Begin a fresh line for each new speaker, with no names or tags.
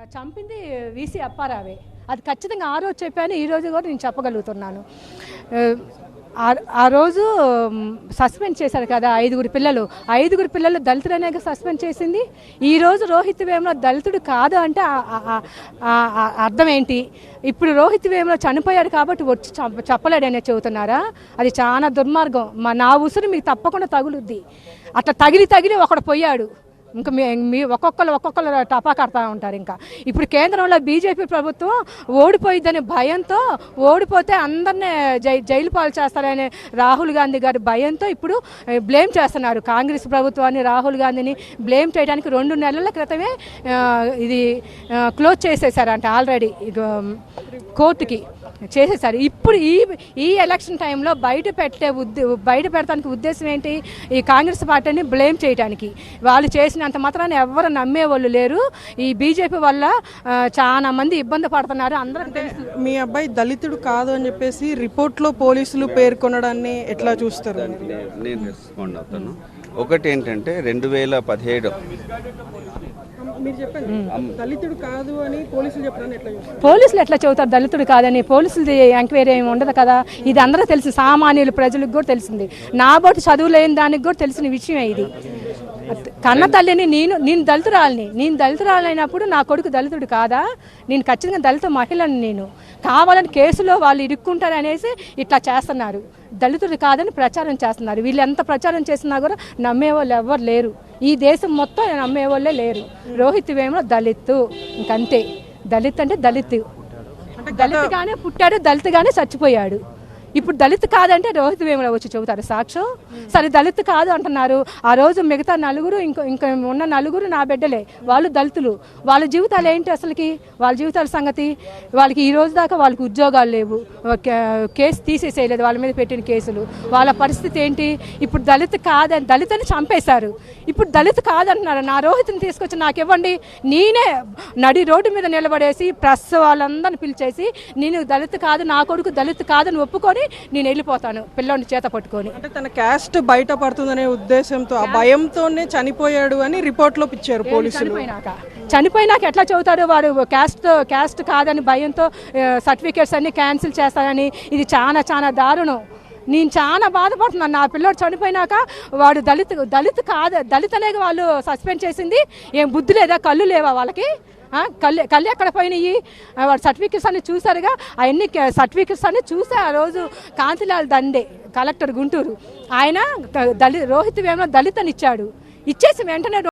చంపింది వీసీ అప్పారావే. అది ఖచ్చితంగా ఆ రోజు చెప్పాను ఈ రోజు కూడా నేను చెప్పగలుగుతున్నాను. ఆ- ఆ రోజు సస్పెండ్ చేశారు కదా ఐదుగురు పిల్లలు. ఐదుగురు పిల్లలు దళితులనే సస్పెండ్ చేసింది. ఈ రోజు రోహిత్ వేమలో దళితుడు కాదు అంటే అర్థం ఏంటి? ఇప్పుడు రోహిత్ వేమలో చనిపోయాడు కాబట్టి వచ్చి చంప- చెప్పలేడనే చెబుతున్నారా? అది చాలా దుర్మార్గం. మా నా ఉసురు మీకు తప్పకుండా తగులుద్ది. అట్లా తగిలి తగిలి ఒకడు పోయాడు. ఇంకా మీ మీ ఒక్కొక్కరు ఒక్కొక్కరు టపా కడతా ఉంటారు ఇంకా. ఇప్పుడు కేంద్రంలో బీజేపీ ప్రభుత్వం ఓడిపోయిద్దని భయంతో ఓడిపోతే అందరినీ జై జైలు పాలు చేస్తారనే రాహుల్ గాంధీ గారి భయంతో ఇప్పుడు బ్లేమ్ చేస్తున్నారు. కాంగ్రెస్ ప్రభుత్వాన్ని రాహుల్ గాంధీని బ్లేమ్ చేయడానికి రెండు నెలల క్రితమే ఇది క్లోజ్ చేసేసారంట ఆల్రెడీ. కోర్టుకి చేసేసారు. ఇప్పుడు ఈ ఈ ఎలక్షన్ టైంలో బయట పెట్టే ఉద్దే బయట పెడతానికి ఉద్దేశం ఏంటి? ఈ కాంగ్రెస్ పార్టీని బ్లేమ్ చేయడానికి వాళ్ళు చేసిన చేసినంత మాత్రాన్ని ఎవరు నమ్మేవాళ్ళు లేరు. ఈ బీజేపీ వల్ల చాలా మంది ఇబ్బంది పడుతున్నారు. అందరికి తెలుసు.
మీ అబ్బాయి దళితుడు కాదు అని చెప్పేసి రిపోర్ట్లో పోలీసులు పేర్కొనడాన్ని ఎట్లా చూస్తారు?
దానికి నే- నేను రెస్పాండ్ అవుతాను ఒకటి ఏంటంటే రెండు వేల పదిహేడు.
మీరు చెప్పండి. దళితుడు కాదు అని పోలీసులు ఎట్లా చూస్తారు?
పోలీసులు ఎట్లా చెబుతారు? దళితుడు కాదని పోలీసులది ఎంక్వైరీ ఏమి ఉండదు కదా? ఇది అందరూ తెలుసు. సామాన్యులు ప్రజలకు కూడా తెలిసింది. నా బోటి చదువు లేని దానికి కూడా తెలిసిన విషయమే ఇది. కన్న తల్లిని నేను నేను దళితురాలని. నేను దళితురాలు అయినప్పుడు నా కొడుకు దళితుడు కాదా? నేను ఖచ్చితంగా దళిత మహిళను నేను. కావాలని కేసులో వాళ్ళు ఇరుక్కుంటారు అనేసి ఇట్లా చేస్తున్నారు. దళితుడు కాదని ప్రచారం చేస్తున్నారు. వీళ్ళు ఎంత ప్రచారం చేసినా కూడా నమ్మేవాళ్ళు ఎవ్వరు లేరు. ఈ దేశం మొత్తం నమ్మేవాళ్ళే లేరు. రోహిత్ వేమో దళిత్. ఇంకంతే. దళిత్ అంటే దళిత్. దళితగానే పుట్టాడు దళితగానే చచ్చిపోయాడు. ఇప్పుడు దళిత్ కాదంటే రోహిత్ వేముల వచ్చి చెబుతారు సాక్ష్యం సరే దళిత్ కాదు అంటున్నారు. ఆ రోజు మిగతా నలుగురు ఇంకో ఇంకా ఉన్న నలుగురు నా బిడ్డలే. వాళ్ళు దళితులు. వాళ్ళ జీవితాలు ఏంటి అసలుకి? వాళ్ళ జీవితాల సంగతి? వాళ్ళకి ఈ రోజు దాకా వాళ్ళకి ఉద్యోగాలు లేవు. కేసు తీసేసేయలేదు వాళ్ళ మీద పెట్టిన కేసులు. వాళ్ళ పరిస్థితి ఏంటి? ఇప్పుడు దళిత్ కాదని దళితుని చంపేశారు. ఇప్పుడు దళిత్ కాదంటున్నారు. నా రోహిత్ని తీసుకొచ్చి నాకు ఇవ్వండి. నేనే నడి రోడ్డు మీద నిలబడేసి ప్రెస్ వాళ్ళందరిని పిలిచేసి నేను దళిత్ కాదు నా కొడుకు దళిత్ కాదని ఒప్పుకొని నేను వెళ్ళిపోతాను పిల్లోని చేత పట్టుకొని.
అంటే తన క్యాస్ట్ బయట పడుతుందనే ఉద్దేశంతో ఆ భయంతోనే చనిపోయాడు అని రిపోర్ట్లో ఇచ్చారు పోలీసులు.
చనిపోయినాక? ఎట్లా చదువుతాడు వాడు క్యాస్ట్ క్యాస్ట్ కాదని భయంతో సర్టిఫికేట్స్ అన్ని క్యాన్సిల్ చేస్తారని ఇది చాలా చాలా దారుణం. నేను చాలా బాధపడుతున్నాను. నా పిల్లోడు చనిపోయినాక వాడు దళిత్ దళిత్ కాదు దళిత్ అనే వాళ్ళు సస్పెండ్ చేసింది. ఏం బుద్ధి లేదా? కళ్ళు లేవా వాళ్ళకి? కళ్ళు కళ్ళు ఎక్కడ పోయినాయి? వాడు సర్టిఫికెట్స్ అన్ని చూసారుగా అవన్నీ సర్టిఫికెట్స్ అన్ని చూసా ఆ రోజు కాంతిలాల్ దండే కలెక్టర్ గుంటూరు. ఆయన దళిత రోహిత్ వేమో దళితనిచ్చాడు. ఇచ్చేసి వెంటనే